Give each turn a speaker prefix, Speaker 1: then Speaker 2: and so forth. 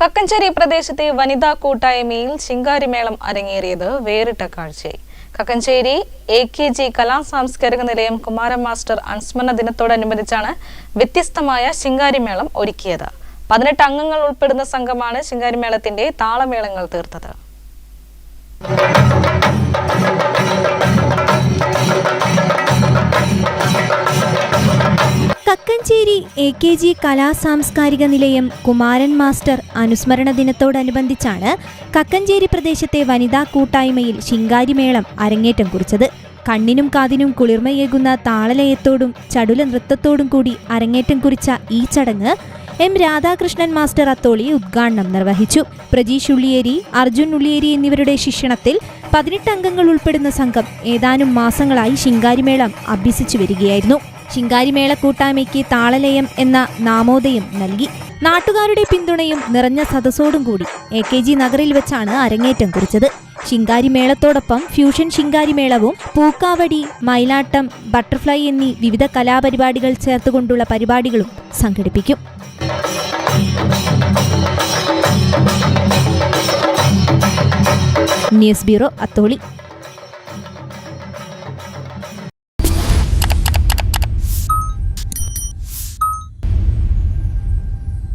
Speaker 1: കക്കഞ്ചേരി പ്രദേശത്തെ വനിതാ കൂട്ടായ്മയിൽ ശിങ്കാരിമേളം അരങ്ങേറിയത് വേറിട്ട കാഴ്ചയായി. കക്കഞ്ചേരി എ കെ ജി കലാ സാംസ്കാരിക നിലയം കുമാരൻ മാസ്റ്റർ അനുസ്മരണ ദിനത്തോടനുബന്ധിച്ചാണ് വ്യത്യസ്തമായ ശിങ്കാരിമേളം ഒരുക്കിയത്. പതിനെട്ട് അംഗങ്ങൾ ഉൾപ്പെടുന്ന സംഘമാണ് ശിങ്കാരിമേളത്തിന്റെ താളമേളങ്ങൾ തീർത്തത്.
Speaker 2: എ കെ ജി കലാ സാംസ്കാരിക നിലയം കുമാരൻ മാസ്റ്റർ അനുസ്മരണ ദിനത്തോടനുബന്ധിച്ചാണ് കക്കഞ്ചേരി പ്രദേശത്തെ വനിതാ കൂട്ടായ്മയിൽ ശിങ്കാരിമേളം അരങ്ങേറ്റം കുറിച്ചത്. കണ്ണിനും കാതിനും കുളിർമയേകുന്ന താളലയത്തോടും ചടുല നൃത്തത്തോടും കൂടി അരങ്ങേറ്റം കുറിച്ച ഈ ചടങ്ങ് എം രാധാകൃഷ്ണൻ മാസ്റ്റർ അത്തോളി ഉദ്ഘാടനം നിർവഹിച്ചു. പ്രജീഷ് ഉള്ളിയേരി അർജുൻ ഉള്ളിയേരി എന്നിവരുടെ ശിക്ഷണത്തിൽ പതിനെട്ട് അംഗങ്ങൾ ഉൾപ്പെടുന്ന സംഘം ഏതാനും മാസങ്ങളായി ശിങ്കാരിമേളം അഭ്യസിച്ചു വരികയായിരുന്നു. ശിങ്കാരിമേള കൂട്ടായ്മയ്ക്ക് താളലയം എന്ന നാമോദയം നൽകി. നാട്ടുകാരുടെ പിന്തുണയും നിറഞ്ഞ സദസ്സോടും കൂടി എ കെ ജി നഗറിൽ വെച്ചാണ് അരങ്ങേറ്റം കുറിച്ചത്. ശിങ്കാരിമേളത്തോടൊപ്പം ഫ്യൂഷൻ ശിങ്കാരിമേളവും പൂക്കാവടി മൈലാട്ടം ബട്ടർഫ്ലൈ എന്നീ വിവിധ കലാപരിപാടികൾ ചേർത്തുകൊണ്ടുള്ള പരിപാടികളും സംഘടിപ്പിക്കും. News bureau Atholi.